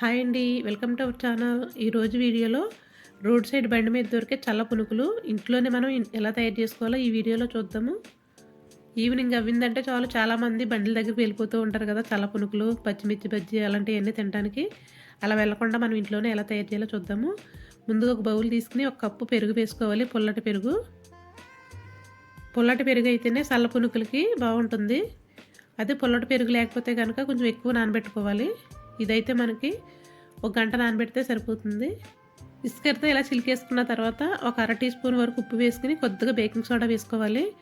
Hi అండి welcome to our channel. ఈరోజు వీడియోలో రోడ్ సైడ్ బండి మీద దొరికే చల్ల పునుకులు ఇంట్లోనే మనం ఎలా తయారు చేసుకోవాలో ఈ వీడియోలో చూద్దాము. ఈవినింగ్ అవ్విందంటే చాలు చాలామంది బండిల దగ్గరికి వెళ్ళిపోతూ ఉంటారు కదా చల్ల పునుకులు పచ్చిమిర్చి బజ్జి అలాంటివన్నీ తినడానికి అలా వెళ్ళకుండా మనం ఇంట్లోనే ఎలా తయారు చేయాలో చూద్దాము. ముందుగా ఒక బౌల్ తీసుకుని ఒక కప్పు పెరుగు వేసుకోవాలి పుల్లటి పెరుగు. పుల్లటి పెరుగు అయితేనే చల్ల పునుకులకి బాగుంటుంది. అదే పుల్లటి పెరుగు లేకపోతే కనుక కొంచెం ఎక్కువ నానబెట్టుకోవాలి. ఇదైతే మనకి ఒక గంట నానబెడితే సరిపోతుంది. ఇసుకరితో ఇలా చిలికేసుకున్న తర్వాత ఒక అర టీ స్పూన్ వరకు ఉప్పు వేసుకుని కొద్దిగా బేకింగ్ సోడా వేసుకోవాలి.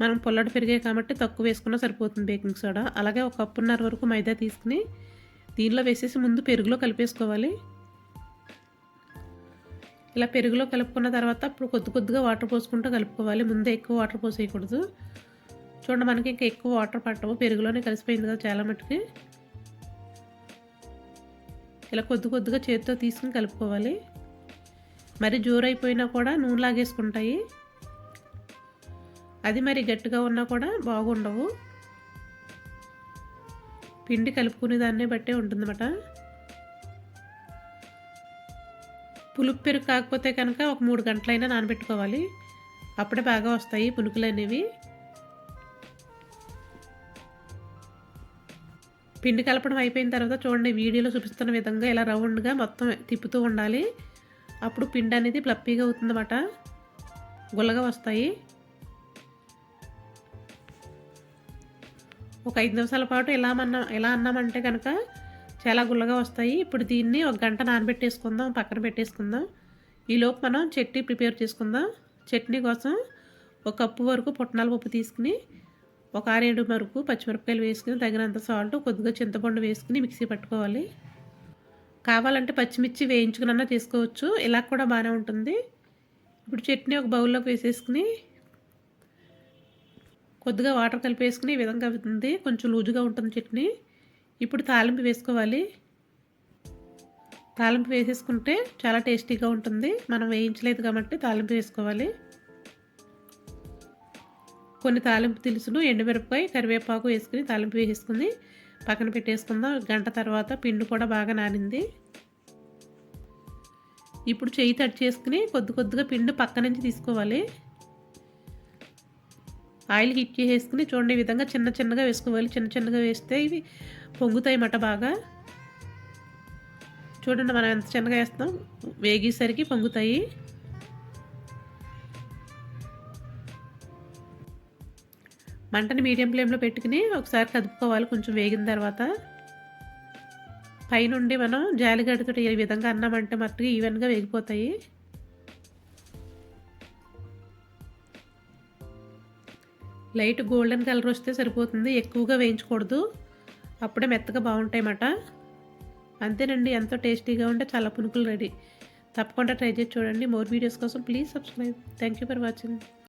మనం పొల్లటి పెరిగాయి కాబట్టి తక్కువ వేసుకున్నా సరిపోతుంది బేకింగ్ సోడా. అలాగే ఒక కప్పున్నర వరకు మైదా తీసుకుని దీనిలో వేసేసి ముందు పెరుగులో కలిపేసుకోవాలి. ఇలా పెరుగులో కలుపుకున్న తర్వాత ఇప్పుడు కొద్ది కొద్దిగా వాటర్ పోసుకుంటూ కలుపుకోవాలి. ముందే ఎక్కువ వాటర్ పోసేయకూడదు. చూడండి మనకి ఇంకా ఎక్కువ వాటర్ పట్టవు. పెరుగులోనే కలిసిపోయింది కదా చాలా మటుకి. ఇలా కొద్ది కొద్దిగా చేతితో తీసుకుని కలుపుకోవాలి. మరి జోరైపోయినా కూడా నూనె లాగేసుకుంటాయి. అది మరి గట్టిగా ఉన్నా కూడా బాగుండవు. పిండి కలుపుకునే దాన్ని బట్టే ఉంటుందన్నమాట. పులుపు పెరుగు కాకపోతే కనుక ఒక మూడు గంటలైనా నానబెట్టుకోవాలి. అప్పుడే బాగా వస్తాయి పునుకులు అనేవి పిండి కలపడం అయిపోయిన తర్వాత చూడండి వీడియోలో చూపిస్తున్న విధంగా ఇలా రౌండ్గా మొత్తం తిప్పుతూ ఉండాలి. అప్పుడు పిండి అనేది ప్లప్పీగా అవుతుందన్నమాట. గుల్లగా వస్తాయి. ఒక ఐదు నిమిషాల పాటు ఎలా అన్నా ఎలా అన్నామంటే కనుక చాలా గుల్లగా వస్తాయి. ఇప్పుడు దీన్ని ఒక గంట నానబెట్టేసుకుందాం పక్కన పెట్టేసుకుందాం. ఈలోపు మనం చట్నీ ప్రిపేర్ చేసుకుందాం. చట్నీ కోసం ఒక కప్పు వరకు పుట్నాల పప్పు తీసుకుని ఒక ఆరేడు వరకు పచ్చిమిరపకాయలు వేసుకుని తగినంత సాల్ట్ కొద్దిగా చింతపండు వేసుకుని మిక్సీ పట్టుకోవాలి. కావాలంటే పచ్చిమిర్చి వేయించుకున్నా తీసుకోవచ్చు. ఇలా కూడా బాగానే ఉంటుంది. ఇప్పుడు చట్నీ ఒక బౌల్లోకి వేసేసుకుని కొద్దిగా వాటర్ కలిపేసుకుని ఈ విధంగా అవుతుంది. కొంచెం లూజుగా ఉంటుంది చట్నీ. ఇప్పుడు తాలింపు వేసుకోవాలి. తాలింపు వేసేసుకుంటే చాలా టేస్టీగా ఉంటుంది. మనం వేయించలేదు కాబట్టి తాలింపు వేసుకోవాలి. కొన్ని తాలింపు దినుసులు ఎండుమిరపకాయ కరివేపాకు వేసుకుని తాలింపు వేసుకుని పక్కన పెట్టేసుకుందాం. గంట తర్వాత పిండి కూడా బాగా నానింది. ఇప్పుడు చెయ్యి తడి చేసుకుని కొద్ది కొద్దిగా పిండి పక్క నుంచి తీసుకోవాలి. ఆయిల్ హీట్ చేసేసుకుని చూడండి ఈ విధంగా చిన్న చిన్నగా వేసుకోవాలి. చిన్న చిన్నగా వేస్తే ఇవి పొంగుతాయి అన్నమాట బాగా. చూడండి మనం ఎంత చిన్నగా వేస్తాం వేగేసరికి పొంగుతాయి. మంటని మీడియం ఫ్లేమ్లో పెట్టుకుని ఒకసారి కదుపుకోవాలి కొంచెం వేగిన తర్వాత. పైనుండి మనం జాలిగడ్డతో ఈ విధంగా అన్నామంటే మట్టుగా ఈవెన్గా వేగిపోతాయి. లైట్ గోల్డెన్ కలర్ వస్తే సరిపోతుంది ఎక్కువగా వేయించకూడదు. అప్పుడే మెత్తగా బాగుంటాయి అన్నమాట అంతేనండి ఎంతో టేస్టీగా ఉంటే చాలా పునుకులు రెడీ. తప్పకుండా ట్రై చేసి చూడండి. మోర్ వీడియోస్ కోసం please subscribe. Thank you for watching